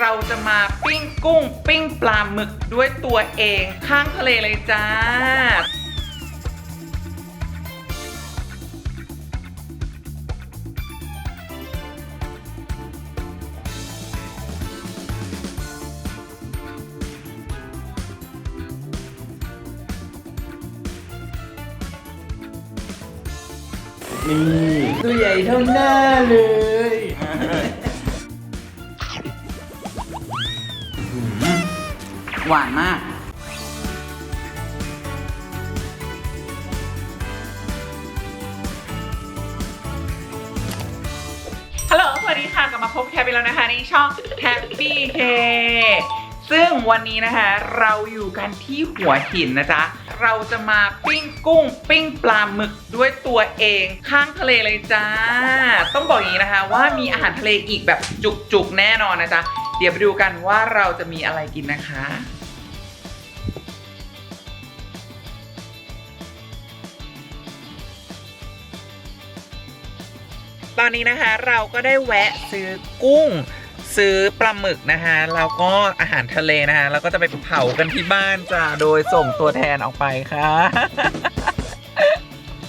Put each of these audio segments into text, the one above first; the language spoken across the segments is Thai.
เราจะมาปิ้งกุ้งปิ้งปลาหมึกด้วยตัวเองข้างทะเลเลยจ้า นี่ตัวใหญ่เท่าหน้าเลย หวานมากฮัลโหลสวัสดีค่ะกลับมาพบแคปอีกแล้วนะคะในช่อง Happy K ซึ่งวันนี้นะคะเราอยู่กันที่หัวหินนะจ๊ะ เราจะมาปิ้งกุ้ง ปิ้งปลาหมึกด้วยตัวเองข้างทะเลเลยจ้า ต้องบอกอย่างนี้นะคะว่ามีอาหารทะเลอีกแบบจุกๆแน่นอนนะจ๊ะ เดี๋ยวไปดูกันว่าเราจะมีอะไรกินนะคะ ตอนนี้นะคะเราก็ได้แวะซื้อกุ้ง ซื้อปลาหมึกนะคะแล้วก็อาหารทะเลนะคะแล้วก็จะไปเผากันที่บ้านจ้าโดยส่งตัวแทนออกไปค่ะ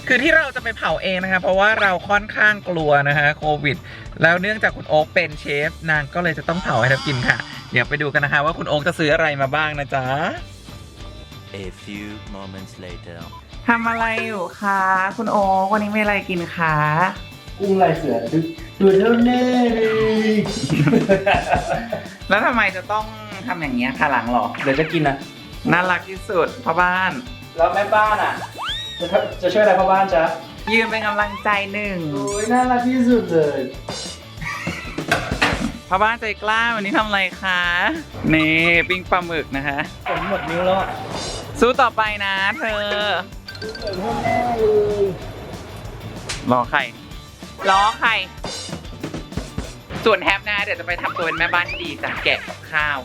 คือที่เราจะไปเผาเองนะคะ เพราะว่าเราค่อนข้างกลัวนะคะโควิด แล้วเนื่องจากคุณโอ๊คเป็นเชฟ นางก็เลยจะต้องเผาให้เรากินค่ะ เดี๋ยวไปดูกันนะคะว่าคุณโอ๊คจะซื้ออะไรมาบ้างนะจ๊ะ A few moments later. ทำอะไรอยู่คะคุณโอ๊ควันนี้มีอะไรกินคะ กุ้งลายเสือตัวเท่าหน้าเลยแล้วทำไมจะต้องทำอย่างนี้ยค่ะหลังหรอเดี๋ยวจะกินนะน่ารักที่สุดพ่อบ้าน แล้วแม่บ้านอะ จะทำจะช่วยอะไรพ่อบ้านจ๊ะยืนเป็นกำลังใจหนึ่งโอ้ยน่ารักที่สุดเลยพ่อบ้านใจกล้าวันนี้ทำอะไรคะนี่ปิ้งปลาหมึกนะคะผมหมดนิ้วแล้วอะสู้ต่อไปนะ เธอตัวเท่าหน้าเลยรอใคร ล้อใคร ส่วนแฮปนะเดี๋ยวจะไปทำตัวเป็นแม่บ้านที่ดีจากแกะกับข้าว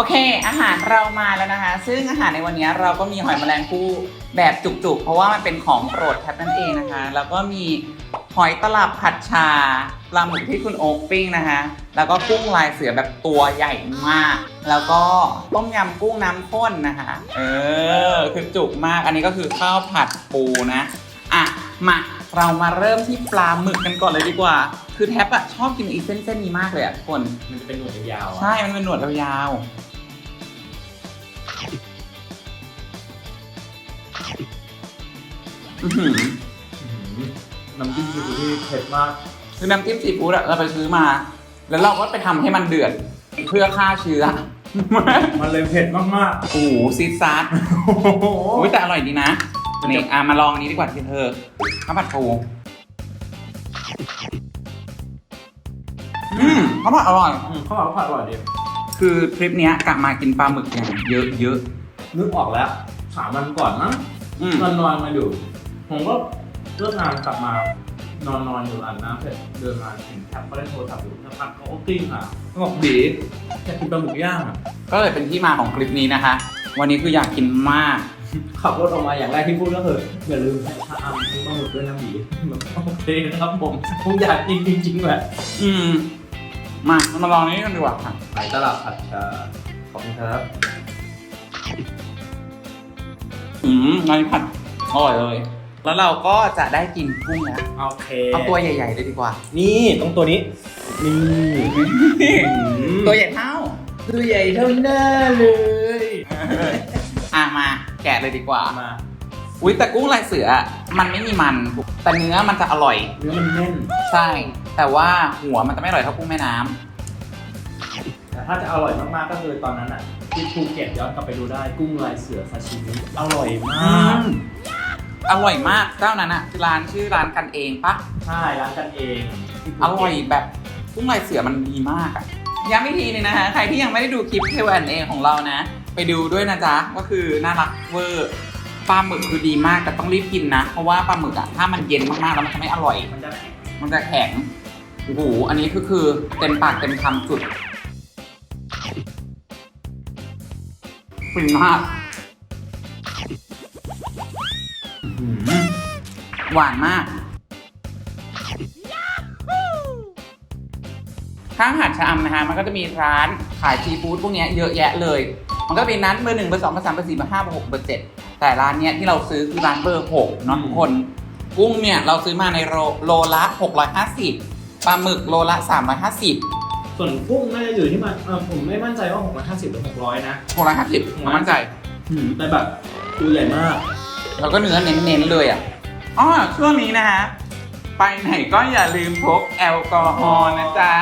โอเค อาหารเรามาแล้วนะคะ ซึ่งอาหารในวันนี้เราก็มีหอยแมลงภู่แบบจุกๆ เพราะว่ามันเป็นของโปรดแทบนั่นเองนะคะ แล้วก็มีหอยตลับผัดชาปลาหมึกที่คุณโอ๊คปิ้งนะคะ แล้วก็กุ้งลายเสือแบบตัวใหญ่มาก แล้วก็ต้มยำกุ้งน้ำข้นนะคะ เออ คือจุกมาก อันนี้ก็คือข้าวผัดปูนะ อะ มา เรามาเริ่มที่ปลาหมึกกันก่อนเลยดีกว่า คือแท็บอะชอบกินอีเส้นเส้นๆนี้มากเลยอะทุกคน มันจะเป็นหนวดยาวๆอะใช่ มันเป็นหนวดยาวๆ อื้อหือน้ำจิ้มซีฟู้ดที่เผ็ดมาก คือน้ำจิ้มซีฟู้ดอะเราไปซื้อมา แล้วเราก็ไปทำให้มันเดือดเพื่อฆ่าเชื้อ มันเลยเผ็ดมากโอ้โหซีดซาร์ๆโอ้โห อุ้ยแต่อร่อยดีนะมันจะ นี่อะมาลองอันนี้ดีกว่าที่เธอข้าวผัดปูอืมข้าวผัดอร่อย อืมข้าวผัดข้าวผัดอร่อยดี คือทริปเนี้ยกลับมากินปลาหมึกอย่างเยอะเยอะนึกออกแล้วสามวันก่อนมั้งๆอืม นอนนอนๆมาอยู่ ผมก็เลิกงานกลับมานอนนอนอยู่อาบน้ำเสร็จเดินมาเห็นแท็บก็เล่นโทรศัพท์อยู่สักพักเขาก็กลิ้งอะเขาบอกบีอยากกินปลาหมึกย่างอะก็เลยเป็นที่มาของคลิปนี้นะคะ วันนี้คืออยากกินมาก ขับรถออกมาอย่างแรกที่พูดก็คืออย่าลืมใส่ผ้าอ้ำซื้อปลาหมึกด้วยนะบีแบบโอเคนะครับผมผมอยากกินจริงๆแหละ อืม มามาลองนี้กันดีกว่าค่ะขายตลาดผัดชาขอบคุณครับอืมอันนี้ผัดอร่อยเลย แล้วเราก็จะได้กินกุ้งแล้วโอเคเอาตัวใหญ่ๆเลยดีกว่า นี่ตรงตัวนี้ นี่ ตัวใหญ่เท่า ตัวใหญ่เท่าหน้าเลย อะมาแกะเลยดีกว่า มาอุ้ยแต่กุ้งลายเสืออะมันไม่มีมัน แต่เนื้อมันจะอร่อย เนื้อมันแน่น ใช่ แต่ว่าหัวมันจะไม่อร่อยเท่ากุ้งแม่น้ำแต่ถ้าจะอร่อยมากๆก็คือตอนนั้นอะที่ภูเก็ตย้อนกลับไปดูได้กุ้งลายเสือซาชิมิอร่อยมากอร่อยมากเจ้านั้นอะคือร้านชื่อร้านกันเองปะ ใช่ร้านกันเองที่ภูอเก็ตร่อยแบบกุ้งลายเสือมันดีมากอะย้ำอีกทีหนึงนะคะ ใครที่ยังไม่ได้ดูคลิป Q&A ของเรานะ ไปดูด้วยนะจ๊ะ ก็คือน่ารักเวอร์ปลาหมึกคือดีมากแต่ต้องรีบกินนะ เพราะว่าปลาหมึกอะถ้ามันเย็นมากๆแล้วมันจะไม่อร่อย มันจะแข็งมันจะแข็ง โอ้โหอันนี้คือคือเต็มปากเต็มคำจุดฟินมากหวานมาก ข้างหาดชะอำนะคะมันก็จะมีร้านขายซีฟู้ดพวกนี้เยอะแยะเลย มันก็เป็นร้านเบอร์หนึ่งเบอร์สองเบอร์สามเบอร์สี่เบอร์ห้าเบอร์หกเบอร์เจ็ดแต่ร้านเนี้ยที่เราซื้อคือร้านเบอร์หกเนาะทุกคน กุ้งเนี่ยเราซื้อมาในโลโลละ650 ปลาหมึกโลละ 350 ส่วนกุ้งน่าจะอยู่ที่มันเออผมไม่มั่นใจว่า650หรือ600นะ 650ผมมั่นใจอืมแต่แบบตัวใหญ่มากแล้วก็เนื้อเน้นๆเลยอะอ๋อช่วงนี้นะฮะ ไปไหนก็อย่าลืมพกแอลกอฮอล์นะจ๊ะ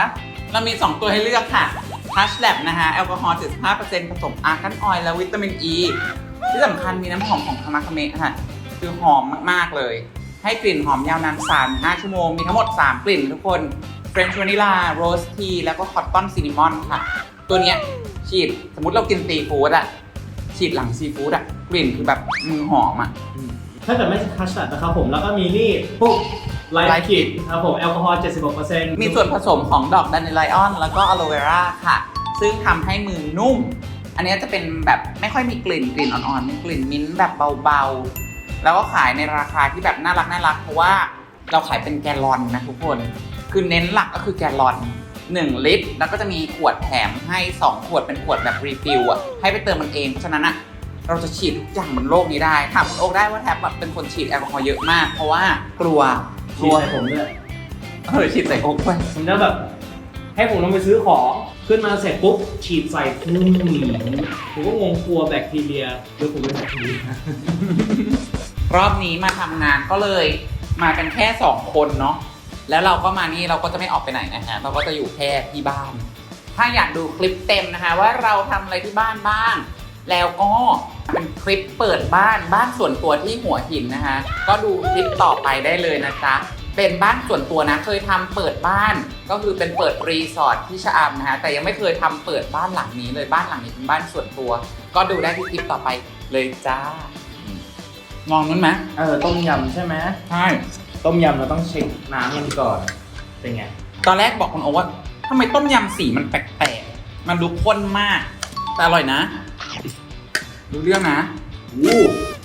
เรามี 2 ตัวให้เลือกค่ะ Touch Lab นะฮะ แอลกอฮอล์ 75%ผสมอาร์กันออยล์และวิตามินอ e. ีที่สำคัญมีน้ำหอมของคามาคาเมะค่ะ คือหอมมาก ๆ เลย ให้กลิ่นหอมยาวนาน3 5ชั่วโมง มีทั้งหมด 3 กลิ่นทุกคน French Vanilla Rose Tea แล้วก็ Cotton Cinnamon ค่ะ ตัวเนี้ยฉีดสมมติเรากินซีฟู้ดอะฉีดหลังซีฟู้ดอะกลิ่นคือแบบมือหอมอะถ้าเกิดไม่คัชชัดนะครับผมแล้วก็มีนี่พวกไล Light ท์คิดครับผมแอลกอฮอล์76%มีส่วนผสมของดอกดันเนไลออน แล้วก็อะโลเวราค่ะ ซึ่งทำให้มือนุ่ม อันนี้จะเป็นแบบไม่ค่อยมีกลิ่นกลิ่นอ่อนๆมีกลิ่นมิ้นท์แบบเบาๆ แล้วก็ขายในราคาที่แบบน่ารักน่ารักเพราะว่าเราขายเป็นแกลลอนนะทุกคน คือเน้นหลักก็คือแกลลอน 1 ลิตร แล้วก็จะมีขวดแถมให้ 2 ขวดเป็นขวดแบบรีฟิลอะให้ไปเติมมันเอง เพราะฉะนั้นอะเราจะฉีดทุกอย่างบนโลกนี้ได้ถามคุณโอ๊กได้ว่าแทบแบบเป็นคนฉีดแอลกอฮอล์เยอะมาก เพราะว่ากลัวกชีลัวใส่ผมด้วยเออฉีดใส่โอ๊กด้วยผมจะแบบ ให้ผมลงไปซื้อของขึ้นมาเสร็จปุ๊บฉีดใส่อืมผมก็งงกลัวแบคทีเรียหรือผมเป็นแบคทีเรีย รอบนี้มาทำงานก็เลยมากันแค่ 2 คนเนาะแล้วเราก็มานี่เราก็จะไม่ออกไปไหนนะฮะเราก็จะอยู่แค่ที่บ้าน ถ้าอยากดูคลิปเต็มนะคะว่าเราทำอะไรที่บ้านบ้าง แล้วก็เป็นคลิปเปิดบ้านบ้านส่วนตัวที่หัวหินนะคะ ก็ดูคลิปต่อไปได้เลยนะจ๊ะเป็นบ้านส่วนตัวนะเคยทำเปิดบ้าน ก็คือเป็นเปิดรีสอร์ทที่ชะอำนะฮะแต่ยังไม่เคยทำเปิดบ้านหลังนี้เลยบ้านหลังนี้เป็นบ้านส่วนตัว ก็ดูได้ที่คลิปต่อไปเลยจ้า มองนั้นไหมเออต้มยำใช่ไหมใช่ต้มยำเราต้องเช็คน้ำมันก่อนเป็นไงตอนแรกบอกคุณโอว่าทำไมต้มยำสีมันแปลกๆมันดูข้นมาก แต่อร่อยนะดูเรื่องนะวู้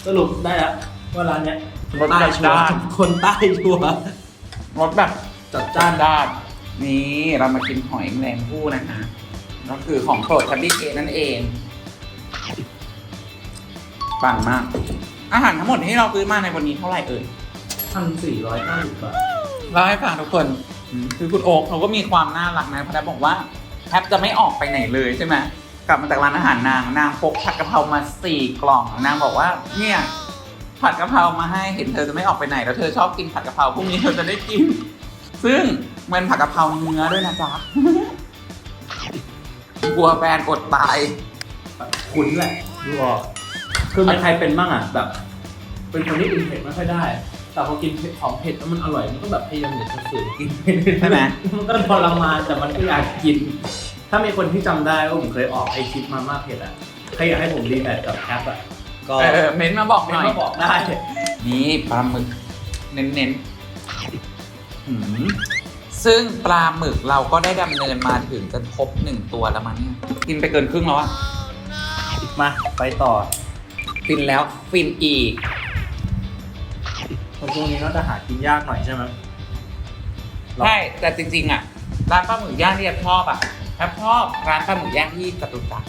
สรุปได้แล้วว่าร้านเนี้ยรสใต้จัดชัวจ้านร์คนใต้ชัวร์รสแบบจัดจ้านด้านนี่เรามากินหอยแมลงภู่นะคะก็คือของโปรดทับบี้เกตนั่นเองปังมาก อาหารทั้งหมดที่เราซื้อมาในวันนี้เท่าไหร่เอ่ยพันสี่ร้อยเก้าสิบบาทเล่าให้ฟังทุกคนอืมคือคุณโอ๊คเขาก็มีความน่ารักนะเพราะแทบบอกว่าแทบจะไม่ออกไปไหนเลยใช่ไหมกลับมาจากร้านอาหารนางนางพกผัดกะเพรามาสี่กล่องนางบอกว่าเนี่ยผัดกะเพรามาให้เห็นเธอจะไม่ออกไปไหนแล้วเธอชอบกินผัดกะเพราพรุ่งนี้เธอจะได้กิน ซึ่งมันผัดกะเพราเนื้อด้วยนะจ๊ะกลัวแฟนอดตาย คุ้นแหละดูออก คือมีใครเป็นบ้างอะแบบ เป็นคนที่กินเผ็ดไม่ค่อยได้ แต่พอกินเผ็ดของเผ็ดแล้วมันอร่อยมันก็แบบพยายามอยากจะฝืนกินไปเรื่อยๆใช่ไหมมันก็ทรมานแต่มันก็อยากกิน ถ้ามีคนที่จำได้ว่าผมเคยออกไอคลิปมาม่าเผ็ดอะใครอยากให้ผมรีแมทกับแคปอะก็เออเม้นต์มาบอกหไม่น่อย มาบอกได้นี่ปลาหมึกเน้นๆหืมซึ่งปลาหมึกเราก็ได้ดำเนินมาถึงจะครบหนึ่งตัวแล้วมั้งเนี่ยกินไปเกินครึ่งแล้วอะมาไปต่อ ฟินแล้วฟินอีกช่วงนี้ก็จะหากินยากหน่อยใช่ไหมใช่แต่จริงๆอะร้านปลาหมึกย่างที่แอฟชอบอะแอฟชอบร้านปลาหมึกย่างที่จตุจักร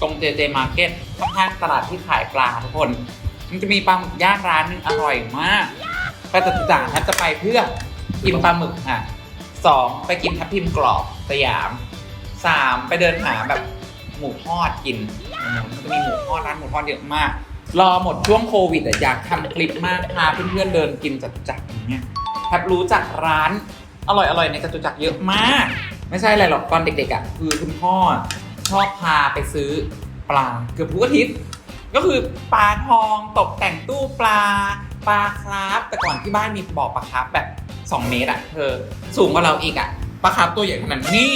ตรงเจเจมาร์เก็ตข้างๆตลาดที่ขายปลาทุกคน มันจะมีปลาหมึกย่างร้านหนึงอร่อยมากไปจตุจักรแอฟจะไปเพื่อกินปลาหมึกค่ะสองไปกินทับทิมกรอบสยามสามไปเดินหาแบบหมูทอดกิน อืมมันจะมีหมูทอดร้านหมูทอดเยอะมาก รอหมดช่วงโควิดอะอยากทำคลิปมากพาเพื่อนๆเดินกินจตุจักรอย่างเงี้ยแทบรู้จักร้านอร่อยๆในจตุจักรเยอะมาก ไม่ใช่อะไรหรอกตอนเด็กๆอะคือคุณพ่อชอบพาไปซื้อปลาเกือบทุกอาทิตย์ ก็คือปลาทองตกแต่งตู้ปลา ปลาคราฟแต่ก่อนที่บ้านมีบ่อปลาคราฟแบบ 2 เมตรอะเธอสูงกว่าเราอีกอะปลาคราฟตัวใหญ่ขนาดนี้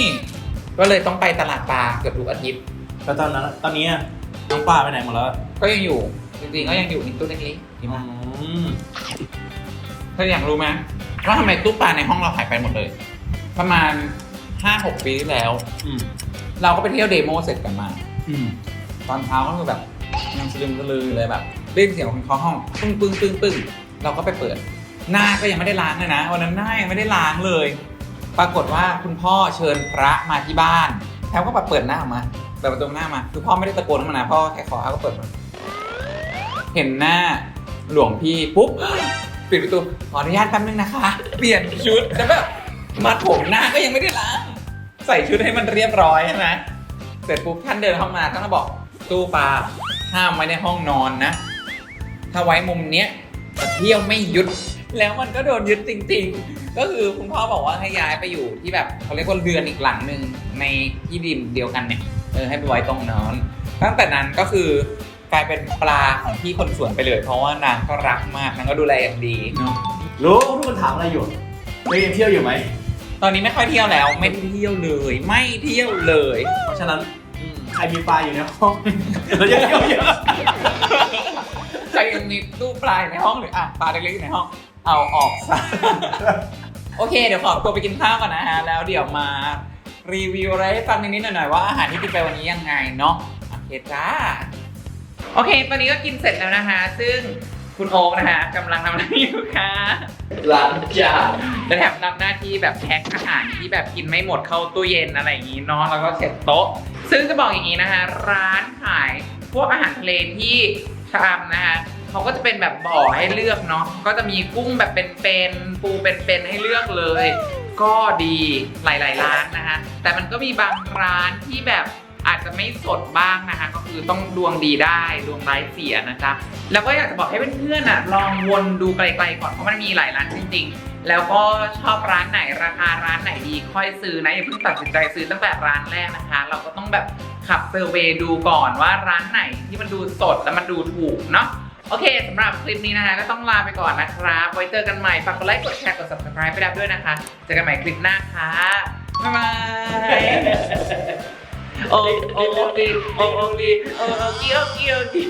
ก็เลยต้องไปตลาดปลาเกือบทุกอาทิตย์ แล้วตอนนั้นตอนนี้อะน้องปลาไปไหนหมดแล้วอะก็ยังอยู่จริงๆก็ยังอยู่ในตู้เล็กๆที่บ้านอืมเธออยากรู้ไหมว่าทำไมตู้ปลาในห้องเราหายไปหมดเลย ประมาณ5-6ปีที่แล้ว อืมเราก็ไปเที่ยวเดโมเสร็จกันมา อืมตอนเช้าก็คือแบบยังสลืมสลือเลยแบบได้ยินเสียงคนเคาะห้องปึ้งปึ้งปึ้งปึ้งเราก็ไปเปิด หน้าก็ยังไม่ได้ล้างเลยนะวันนั้นหน้ายังไม่ได้ล้างเลย ปรากฏว่าคุณพ่อเชิญพระมาที่บ้านแถวก็แบบเปิดหน้าออกมา เปิดประตูหน้ามา คือพ่อไม่ได้ตะโกนออกมานะพ่อแค่ขอก็เปิดมาเห็นหน้าหลวงพี่ปุ๊บปิดประตูขออนุญาตแป๊บนึงนะคะ เปลี่ยนชุดแล้วแบบมัดผมหน้าก็ยังไม่ได้ล้างใส่ชุดให้มันเรียบร้อยใช่ไหมเสร็จปุ๊บท่านเดินเข้ามาท่านก็บอกตู้ปลาห้ามไว้ในห้องนอนนะ ถ้าไว้มุมเนี้ยจะเที่ยวไม่หยุด แล้วมันก็โดนยึดจริง ๆ ก็คือคุณพ่อบอกว่าให้ย้ายไปอยู่ที่แบบเขาเรียกว่าเรือนอีกหลังหนึ่งในที่ดินเดียวกันเนี่ย เออให้ไปไว้ตรงนั้นตั้งแต่นั้นก็คือกลายเป็นปลาของพี่คนสวนไปเลย เพราะว่านางก็รักมากนางก็ดูแลอย่างดีเนาะรู้ทุกคนถามอะไรอยู่เรายังเที่ยวอยู่ไหม ตอนนี้ไม่ค่อยเที่ยวแล้ว ไม่เที่ยวเลย ไม่เที่ยวเลย เพราะฉะนั้นใครมีปลาอยู่ในห้องเรายังเที่ยวเยอะใครยังมีตู้ปลาอยู่ในห้องหรืออะปลาเล็กๆอยู่ในห้อง เอาออกซะโอเค เดี๋ยวขอตัวไปกินข้าวก่อนนะฮะ แล้วเดี๋ยวมา รีวิวอะไรให้ฟังนิดๆหน่อยๆว่าอาหารที่กินไปวันนี้ยังไงเนาะโอเคจ้าโอเค ตอนนี้ก็กินเสร็จแล้วนะคะ ซึ่งคุณโอ๊กนะฮะกำลังทำอะไรอยู่คะล้างจานจะแถมทำหน้าที่แบบแพ็คอาหารที่แบบกินไม่หมดเข้าตู้เย็นอะไรอย่างนี้เนาะแล้วก็เสร็จโต๊ะ ซึ่งจะบอกอย่างนี้นะคะ ร้านขายพวกอาหารทะเลที่ชามนะคะเขาก็จะเป็นแบบบ่อให้เลือกเนาะก็จะมีกุ้งแบบเป็นๆปูเป็นๆให้เลือกเลย ก็ดีหลาย ๆ ร้านนะคะแต่มันก็มีบางร้านที่แบบอาจจะไม่สดบ้างนะคะ ก็คือต้องดวงดีได้ดวงร้ายเสียนะจ๊ะ แล้วก็อยากจะบอกให้เพื่อนๆอะลองวนดูไกลๆก่อนเพราะมันมีหลายร้านจริงๆ แล้วก็ชอบร้านไหนราคาร้านไหนดีค่อยซื้อนะอย่าเพิ่งตัดสินใจซื้อตั้งแต่ร้านแรกนะคะ เราก็ต้องแบบขับเซอร์เวย์ดูก่อนว่าร้านไหนที่มันดูสดแล้วมันดูถูกเนาะ โอเคสำหรับคลิปนี้นะคะ ก็ต้องลาไปก่อนนะครับ ไว้เจอกันใหม่ ฝากกดไลค์ กดแชร์ กด subscribe ไปดับด้วยนะคะ เจอกันใหม่คลิปหน้าค่ะ บ๊ายบาย โอ้โอ้โอ้ดีโอ้โอ้ดีโอ้โอ้ดีโอ้ดีโอ้ดี